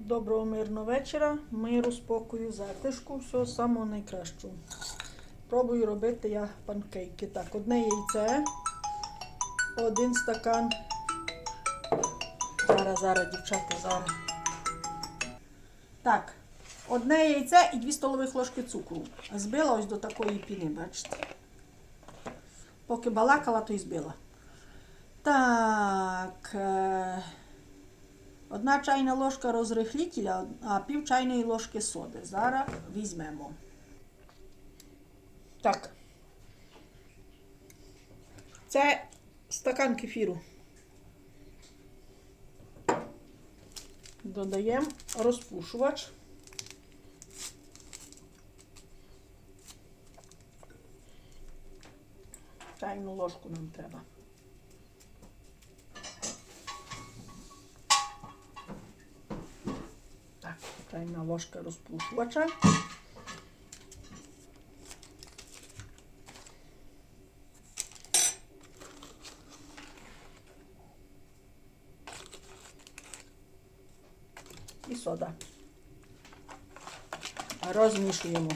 Доброго мирного вечора, миру, спокою, затишку, всього самого найкращого. Пробую робити я панкейки. Так, одне яйце, один стакан. Зараз, зараз, дівчата, зараз. Так, одне яйце і 2 столових ложки цукру. Збила ось до такої піни, бачите. Поки балакала, то і збила. Так. Одна чайна ложка розрихлітеля, а пів чайної ложки соди. Зараз візьмемо. Так. Це стакан кефіру. Додаємо розпушувач. Чайну ложку нам треба. Так, чайна ложка розпушувача. І сода. Розмішуємо.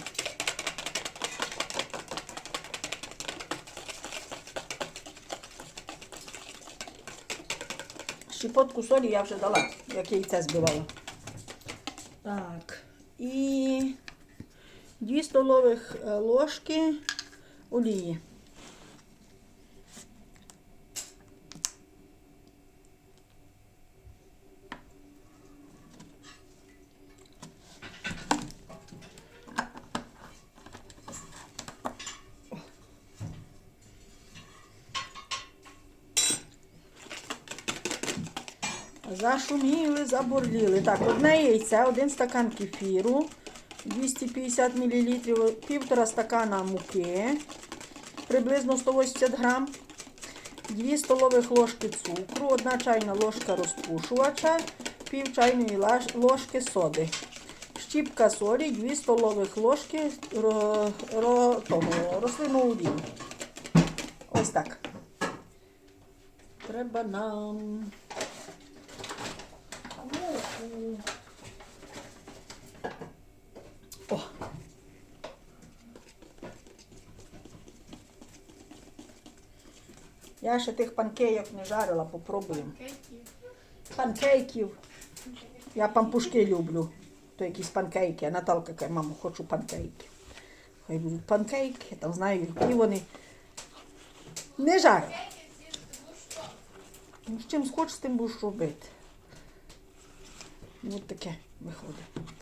Щепотку солі я вже дала, як яйце збивала. Так. І 2 столових е, ложки олії. Зашуміли, забурліли. Так, одне яйце, один стакан кефіру, 250 мл, півтора стакана муки, приблизно 180 грам, 2 столових ложки цукру, 1 чайна ложка розпушувача, пів чайної ложки соди. Щіпка солі, 2 столових ложки ро, ро, рослинного олію. Ось так. Треба нам муку. О. Я ще тих панкейок не жарила, попробуємо. Панкейків. Я пампушки люблю. То якісь панкейки. А Наталка каже, мамо, хочу панкейки. Хай будуть панкейки, я там знаю, які вони. Не жарила. Ну, з чим схочеш, з тим будеш робити. Ось таке виходить.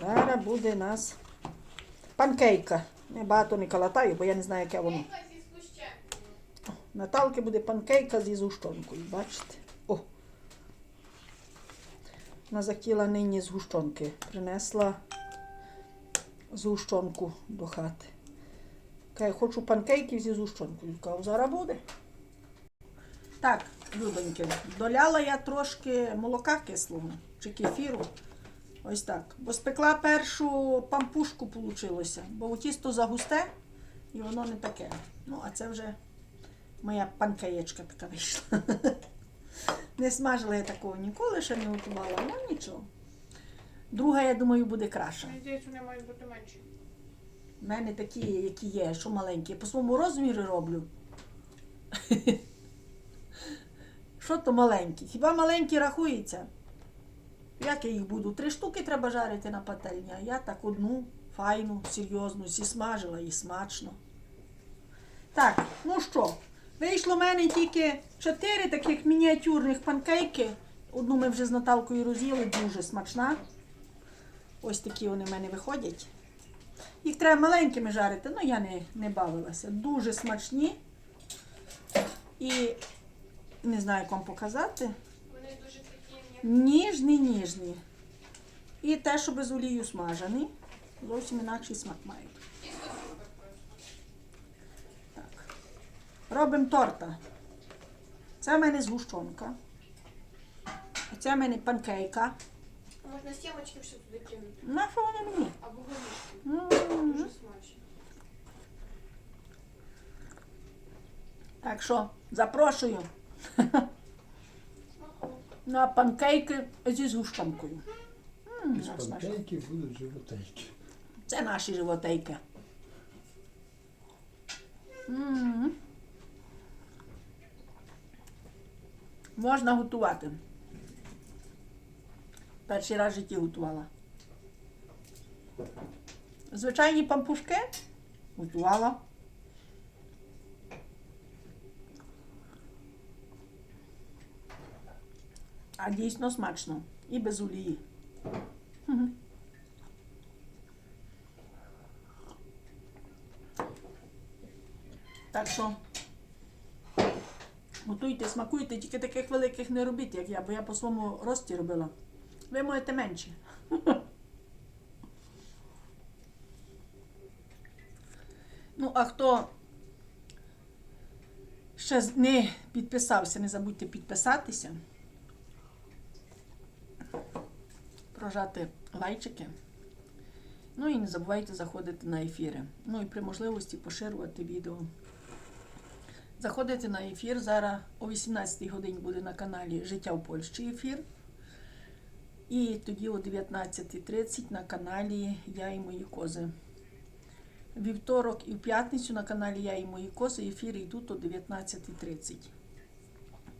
Зараз буде у нас панкейка. Я багато не калатаю, бо я не знаю, яке воно. Наталки буде панкейка зі згущенкою, бачите? О. Вона захотіла нині згущенки. Принесла згущенку до хати. Каже, хочу панкейків зі згущенкою. Кажу, зараз буде. Так, людоньки, доляла я трошки молока кислого чи кефіру. Ось так. Бо спекла першу пампушку получилося, бо тісто загусте і воно не таке. Ну, а це вже моя панкаєчка така вийшла. Не смажила я такого ніколи ще не готувала, ну нічого. Друга, я думаю, буде краще. Здається, вони мають бути менші. У мене такі, які є, що маленькі. По своєму розмірі роблю. Що то маленькі? Хіба маленькі рахуються? Як я їх буду? Три штуки треба жарити на пательні, а я так одну файну, серйозну, зі смажила і смачно. Так, ну що, вийшло в мене тільки чотири таких мініатюрних панкейки. Одну ми вже з Наталкою роз'їли, дуже смачна. Ось такі вони в мене виходять. Їх треба маленькими жарити, ну я не, не бавилася. Дуже смачні. І не знаю, як вам показати. Вони дуже такі. Ніжні, ніжні. І те, що без олію смажені. Зовсім інакший смак мають. Робимо торта. Це в мене згущенка. А це в мене панкейка. Можна сімочки все туди кинути. На що вони мені? Або горішки. М. Дуже смачно. Так що, запрошую. На панкейки зі згущенкою. З смачно. панкейки будуть животейки. Це наші животейки. М. Можна готувати. Перший раз в житті готувала. Звичайні пампушки готувала. А дійсно смачно. І без олії. Так що готуйте, смакуйте, тільки таких великих не робіть, як я, бо я по своєму рості робила. Ви можете менші. Ну, а хто ще не підписався, не забудьте підписатися, прожати лайчики. Ну і не забувайте заходити на ефіри. Ну і при можливості поширювати відео. Заходите на ефір. Зараз о 18 годині буде на каналі Життя в Польщі ефір. І тоді о 19.30 на каналі Я і мої кози. Вівторок і в п'ятницю на каналі Я і мої кози ефіри йдуть о 19.30.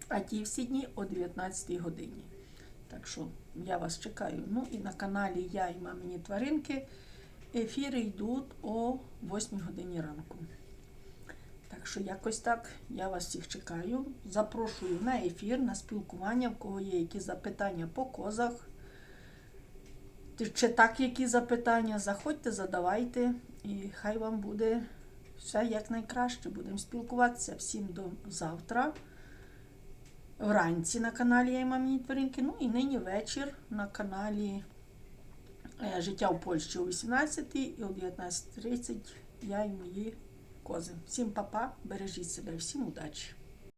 А ті всі дні о 19 годині. Так що я вас чекаю. Ну і на каналі Я і мамині тваринки ефіри йдуть о 8 годині ранку. Так що якось так я вас всіх чекаю. Запрошую на ефір, на спілкування, в кого є які запитання по козах. Чи так які запитання? Заходьте, задавайте, і хай вам буде все як найкраще. Будемо спілкуватися всім до завтра. Вранці на каналі Я і тваринки. Ну і нині вечір на каналі е, Життя в Польщі о 18 і о 19.30 я і мої кози. Всім папа, бережіть себе, всім удачі!